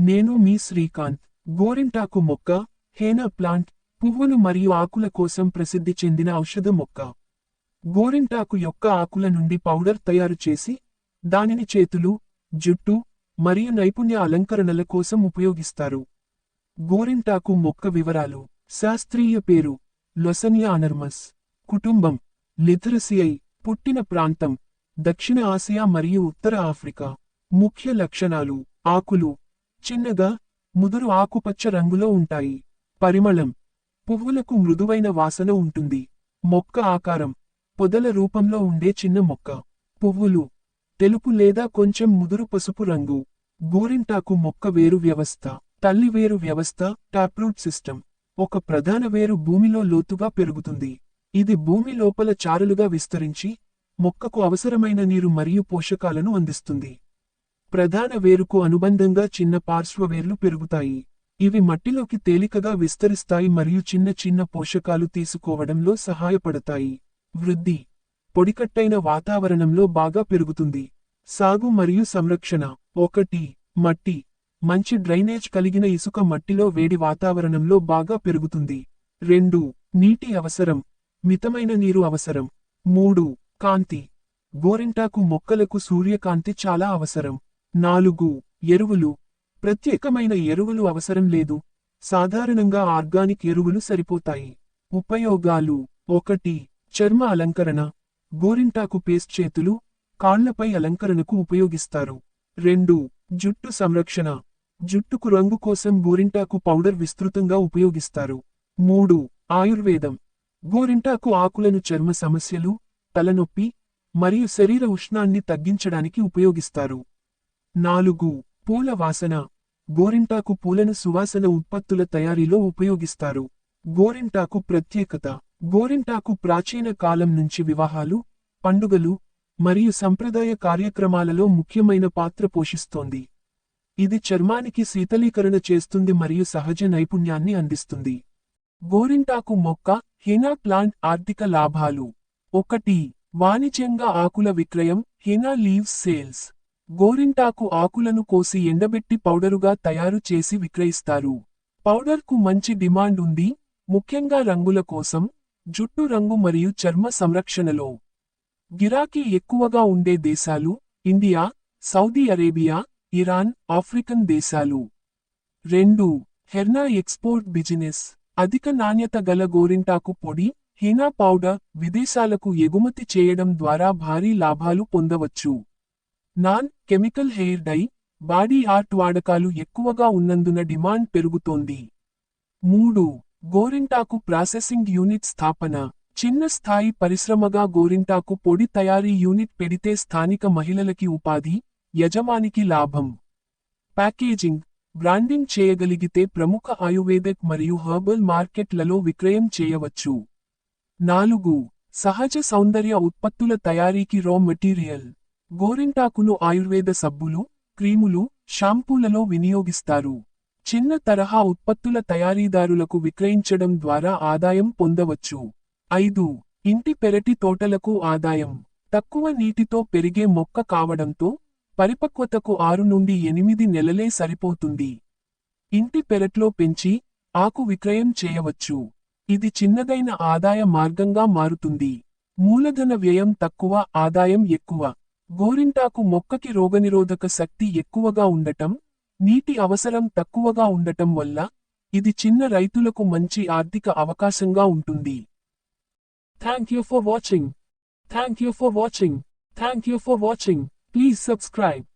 నేను మీ శ్రీకాంత్. గోరింటాకు మొక్క హేనా ప్లాంట్ పువ్వులు మరియు ఆకుల కోసం ప్రసిద్ధి చెందిన ఔషధ మొక్క. గోరింటాకు యొక్క ఆకుల నుండి పౌడర్ తయారు చేసి దానిని చేతులు జుట్టు మరియు నైపుణ్య అలంకరణల కోసం ఉపయోగిస్తారు. గోరింటాకు మొక్క వివరాలు. శాస్త్రీయ పేరు. లొసనియా అనర్మస్. కుటుంబం. లిథరసియై పుట్టిన ప్రాంతం. దక్షిణ ఆసియా మరియు ఉత్తర ఆఫ్రికా. ముఖ్య లక్షణాలు. ఆకులు. చిన్నగా ముదురు ఆకుపచ్చ రంగులో ఉంటాయి. పరిమళం. పువ్వులకు మృదువైన వాసన ఉంటుంది. మొక్క ఆకారం. పొదల రూపంలో ఉండే చిన్న మొక్క. పువ్వులు. తెలుపు లేదా కొంచెం ముదురు పసుపు రంగు. గోరింటాకు మొక్క వేరు వ్యవస్థ. తల్లి వేరు వ్యవస్థ టాప్రూట్ సిస్టమ్ ఒక ప్రధాన వేరు భూమిలో లోతుగా పెరుగుతుంది. ఇది భూమి లోపల చారులుగా విస్తరించి మొక్కకు అవసరమైన నీరు మరియు పోషకాలను అందిస్తుంది. ప్రధాన వేరుకు అనుబంధంగా చిన్న పార్శ్వవేర్లు పెరుగుతాయి. ఇవి మట్టిలోకి తేలికగా విస్తరిస్తాయి మరియు చిన్న చిన్న పోషకాలు తీసుకోవడంలో సహాయపడతాయి. వృద్ధి. పొడికట్టైన వాతావరణంలో బాగా పెరుగుతుంది. సాగు మరియు సంరక్షణ. ఒకటి. మట్టి. మంచి డ్రైనేజ్ కలిగిన ఇసుక మట్టిలో వేడి వాతావరణంలో బాగా పెరుగుతుంది. రెండు. నీటి అవసరం. మితమైన నీరు అవసరం. మూడు. కాంతి. గోరింటాకు మొక్కలకు సూర్యకాంతి చాలా అవసరం. నాలుగు ఎరువులు. ప్రత్యేకమైన ఎరువులు అవసరం లేదు. సాధారణంగా ఆర్గానిక్ ఎరువులు సరిపోతాయి. ఉపయోగాలు. ఒకటి చర్మ అలంకరణ. గోరింటాకు పేస్ట్ చేతులు కాళ్ళపై అలంకరణకు ఉపయోగిస్తారు. రెండు జుట్టు సంరక్షణ. జుట్టుకు రంగు కోసం గోరింటాకు పౌడర్ విస్తృతంగా ఉపయోగిస్తారు. మూడు ఆయుర్వేదం. గోరింటాకు ఆకులను చర్మ సమస్యలు తలనొప్పి మరియు శరీర ఉష్ణాన్ని తగ్గించడానికి ఉపయోగిస్తారు. నాలుగు. పూల వాసన. గోరింటాకు పూలను సువాసన ఉత్పత్తుల తయారీలో ఉపయోగిస్తారు. గోరింటాకు ప్రత్యేకత. గోరింటాకు ప్రాచీన కాలం నుంచి వివాహాలు పండుగలు మరియు సంప్రదాయ కార్యక్రమాలలో ముఖ్యమైన పాత్ర పోషిస్తోంది. ఇది చర్మానికి శీతలీకరణ చేస్తుంది మరియు సహజ నైపుణ్యాన్ని అందిస్తుంది. గోరింటాకు మొక్క హీనా ప్లాంట్ ఆర్థిక లాభాలు. ఒకటి. వాణిజ్యంగా ఆకుల విక్రయం హీనా లీవ్స్ సేల్స్. గోరింటాకు ఆకులను కోసి ఎండబెట్టి పౌడరుగా తయారు చేసి విక్రయిస్తారు. పౌడర్కు మంచి డిమాండ్ ఉంది. ముఖ్యంగా రంగుల కోసం జుట్టు రంగు మరియు చర్మ సంరక్షణలో. గిరాకీ ఎక్కువగా ఉండే దేశాలు India Saudi Arabia Iran African దేశాలు. రెండు హెర్నా ఎక్స్పోర్ట్ బిజినెస్. అధిక నాణ్యత గల గోరింటాకు పొడి హీనా పౌడర్ విదేశాలకు ఎగుమతి చేయడం ద్వారా భారీ లాభాలు పొందవచ్చు. Non chemical hair dye body art వాడకాలు ఎక్కువగా ఉన్నందున డిమాండ్ పెరుగుతోంది. మూడు. గోరింటాకు ప్రాసెసింగ్ యూనిట్ స్థాపన. చిన్న స్థాయి పరిశ్రమగా గోరింటాకు పొడి తయారీ యూనిట్ పెడితే స్థానిక మహిళలకి ఉపాధి యజమానికి లాభం. ప్యాకేజింగ్. బ్రాండింగ్ చేయగలిగితే ప్రముఖ ఆయుర్వేదిక్ మరియు హర్బల్ మార్కెట్లలో విక్రయం చేయవచ్చు. నాలుగు. సహజ సౌందర్య ఉత్పత్తుల తయారీకి రా మెటీరియల్. గోరింటాకును ఆయుర్వేద సబ్బులు క్రీములు షాంపూలలో వినియోగిస్తారు. చిన్న తరహా ఉత్పత్తుల తయారీదారులకు విక్రయించడం ద్వారా ఆదాయం పొందవచ్చు. ఐదు. ఇంటి పెరటి తోటలకు ఆదాయం. తక్కువ నీటితో పెరిగే మొక్క కావడంతో పరిపక్వతకు ఆరు నుండి ఎనిమిది నెలలే సరిపోతుంది. ఇంటి పెరట్లో పెంచి ఆకు విక్రయం చేయవచ్చు. ఇది చిన్నదైన ఆదాయ మార్గంగా మారుతుంది. మూలధన వ్యయం తక్కువ ఆదాయం ఎక్కువ. గోరింటాకు మొక్కకి రోగనిరోధక శక్తి ఎక్కువగా ఉండటం నీటి అవసరం తక్కువగా ఉండటం వల్ల ఇది చిన్న రైతులకు మంచి ఆర్థిక అవకాశంగా ఉంటుంది. Thank you for watching thank you for watching thank you for watching please subscribe